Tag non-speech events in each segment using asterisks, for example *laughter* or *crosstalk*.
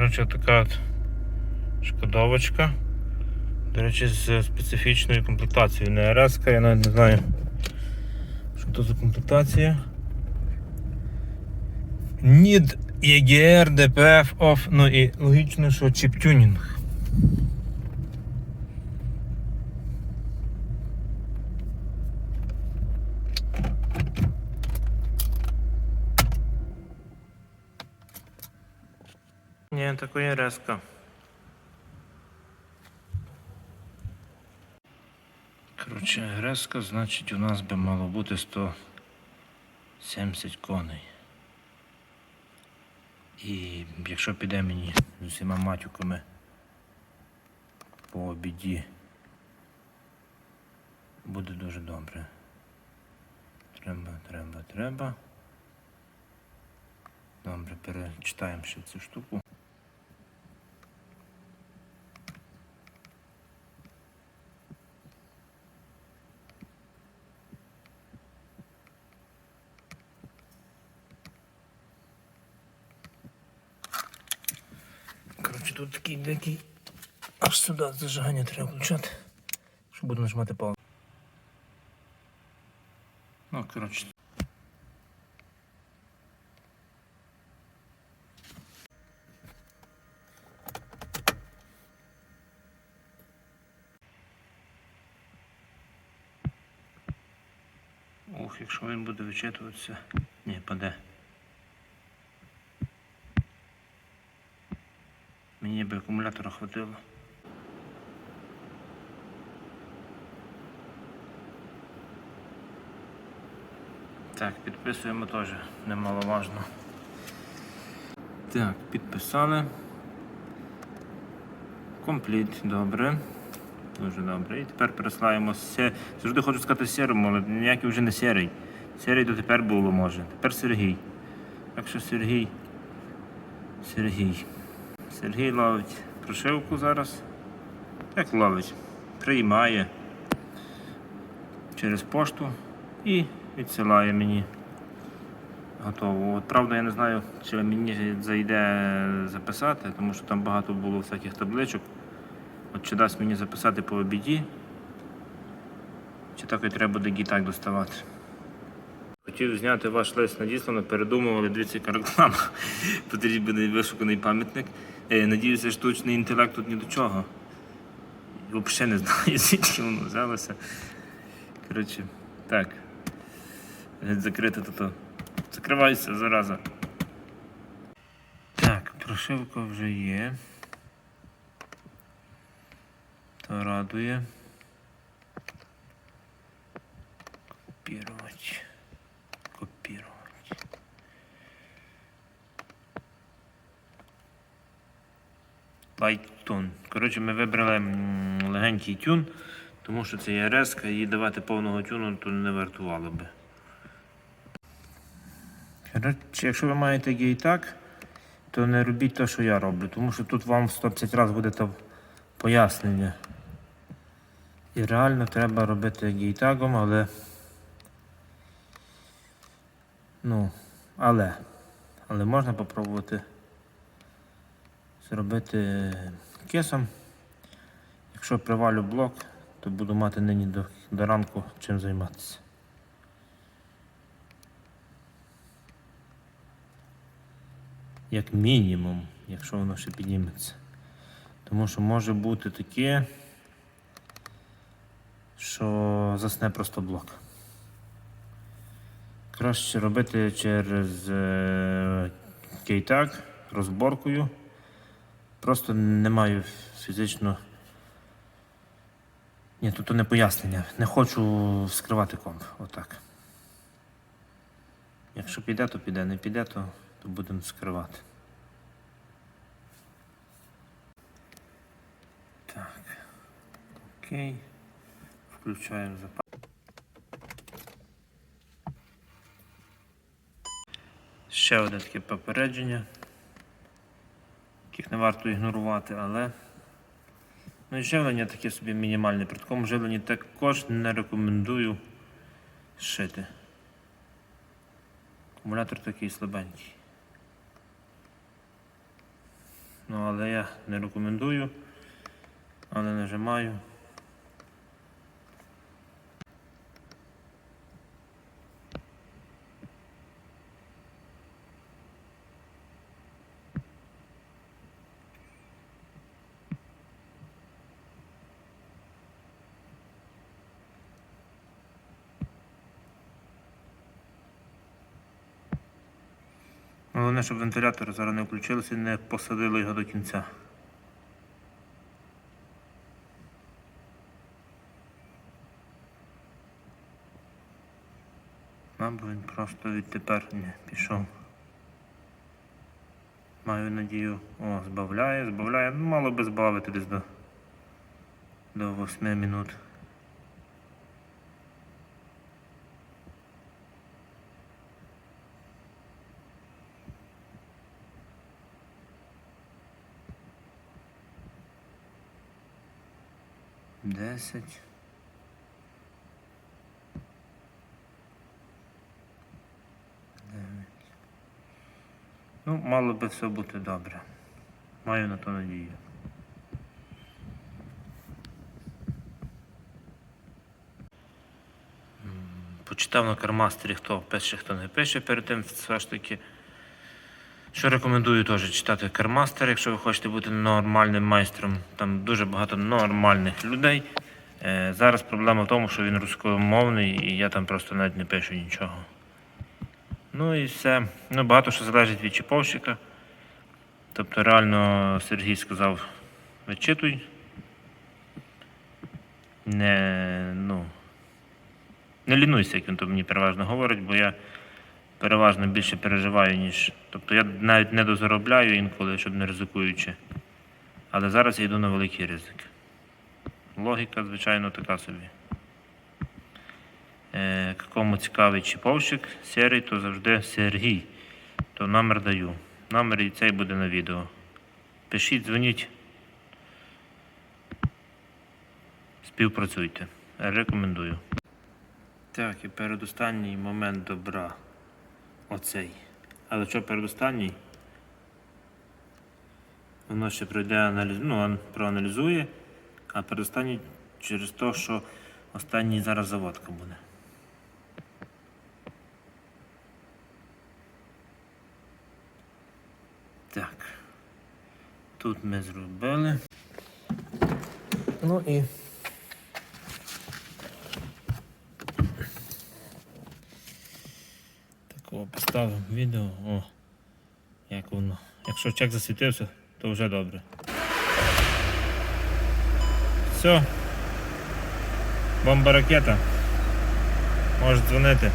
Коротше, така от шкодовочка. До речі, з специфічною комплектацією. Не РС, я навіть не знаю, що це за комплектація. NID EGR DPF OFF, ну і логічно, що чіп-тюнінг. Ні, такої резка. Коротше, резка, значить, у нас би мало бути 170 коней. І якщо піде мені з усіма матюками по обіді, буде дуже добре. Треба, треба, треба. Добре, перечитаємо ще цю штуку. Коротше, тут такий дикий. Аж сюди зажигання треба включати. Що буду нажимати паузу. Ну, коротше. Ох, якщо він буде вичитуватися. Ні, паде. Мені би акумулятора хватило. Так, підписуємо теж, немаловажно. Так, підписали. Компліт, добре. Дуже добре. І тепер переслаємо се. Завжди хочу сказати сірому, але ніякий вже не сірий. Сірий то тепер було може. Тепер Сергій. Так що Сергій. Сергій. Сергій ловить прошивку зараз. Як ловить? Приймає через пошту і відсилає мені. Готово. От, правда, я не знаю, чи мені зайде записати, тому що там багато було всяких табличок. От чи дасть мені записати по обіді, чи так і треба буде гітак доставати. Хотів зняти ваш лист надіслано, передумували, дивіться, яка реклама. Потрібен вишуканий пам'ятник. Е, Надіюся, штучний інтелект тут ні до чого. Взагалі не знаю, *laughs* звідки воно взялося. Коротше, так. Геть Закрити тут. Закривайся, зараза. Так, прошивка вже є. То радує. Light tune. Коротше, ми вибрали легенький тюн, тому що це є РС, і давати повного тюну, то не вартувало би. Коротше, якщо ви маєте гейтак, то не робіть те, що я роблю, тому що тут вам 150 разів буде то пояснення. І реально треба робити гейтагом, але. Ну, але. Але можна попробувати зробити кесом. Якщо привалю блок, то буду мати нині до, до ранку чим займатися. Як мінімум, якщо воно ще підніметься. Тому що може бути таке, що засне просто блок. Краще робити через е, кейтак, розборкою. Просто не маю фізично. Ні, тут не пояснення. Не хочу скривати комп. Отак. Якщо піде, то піде, не піде, то, то будемо скривати. Так. Окей. Включаємо запас. Ще одне таке попередження, яких не варто ігнорувати, але ну живлення таке собі мінімальне. При такому живленні також не рекомендую шити. Акумулятор такий слабенький. Ну, але я не рекомендую, але нажимаю. Головне, щоб вентилятор зараз не включився і не посадили його до кінця. Мабуть, він просто відтепер не пішов. Маю надію. О, збавляє, збавляє. Ну, мало би збавити десь до, до 8 минут. Десять. Дев'ять. Ну, мало би все бути добре. Маю на то надію. Почитав на кармастері, хто пише, хто не пише перед тим, все ж таки. Що рекомендую теж читати кармастер, якщо ви хочете бути нормальним майстром. Там дуже багато нормальних людей. Е, зараз проблема в тому, що він рускомовний і я там просто навіть не пишу нічого. Ну і все. Ну, багато що залежить від чіповщика. Тобто реально Сергій сказав, вичитуй. Не, ну, не лінуйся, як він то мені переважно говорить, бо я переважно більше переживаю, ніж. Тобто я навіть не дозаробляю інколи, щоб не ризикуючи. Але зараз я йду на великий ризик. Логіка, звичайно, така собі. Е, кому цікавий чіповщик, серій, то завжди Сергій. То номер даю. Номер і цей буде на відео. Пишіть, дзвоніть. Співпрацюйте. Рекомендую. Так, і передостанній момент добра. Оцей. Але що передостанній? Воно ще пройде аналіз, ну, ан- проаналізує, а передостанній через те, що останній зараз заводка буде. Так. Тут ми зробили. Ну і. Такого відео. О, як воно. Якщо чек засвітився, то вже добре. Все. Бомба ракета. Можеш дзвонити.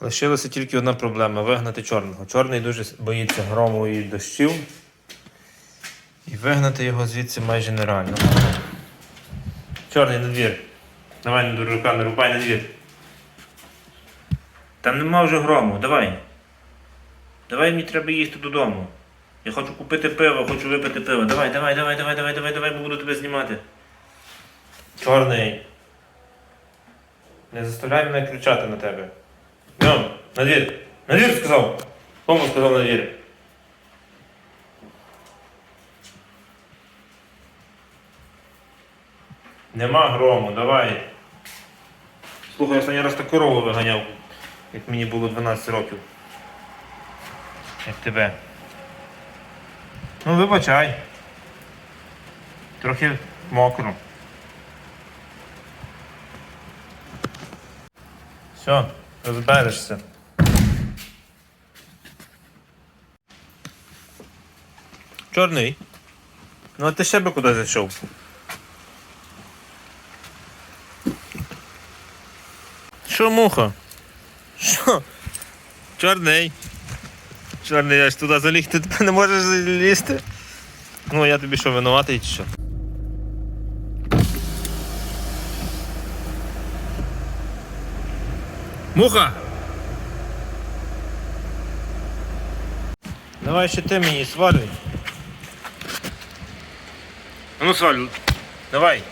Лишилася тільки одна проблема вигнати чорного. Чорний дуже боїться грому і дощів. І вигнати його звідси майже нереально. Чорний на двір. Давай на дурака, не рубай на двір. Там нема вже грому, давай. Давай мені треба їсти додому. Я хочу купити пиво, хочу випити пиво. Давай, давай, давай, давай, давай, давай, давай, бо буду тебе знімати. Чорний. Не заставляй мене кричати на тебе. Йом, на двір. На двір сказав. Кому сказав на двір? Нема грому, давай. Слухай, я останній раз так корову виганяв, як мені було 12 років. Як тебе. Ну, вибачай. Трохи мокро. Все, розберешся. Чорний. Ну а ти ще би куди зайшов? Що муха? Що? Чорний. Чорний, я ж туди залігти, ти не можеш залізти. Ну, я тобі що, винуватий чи що? Муха! Давай ще ти мені свалюй. Ну свалюй. Давай.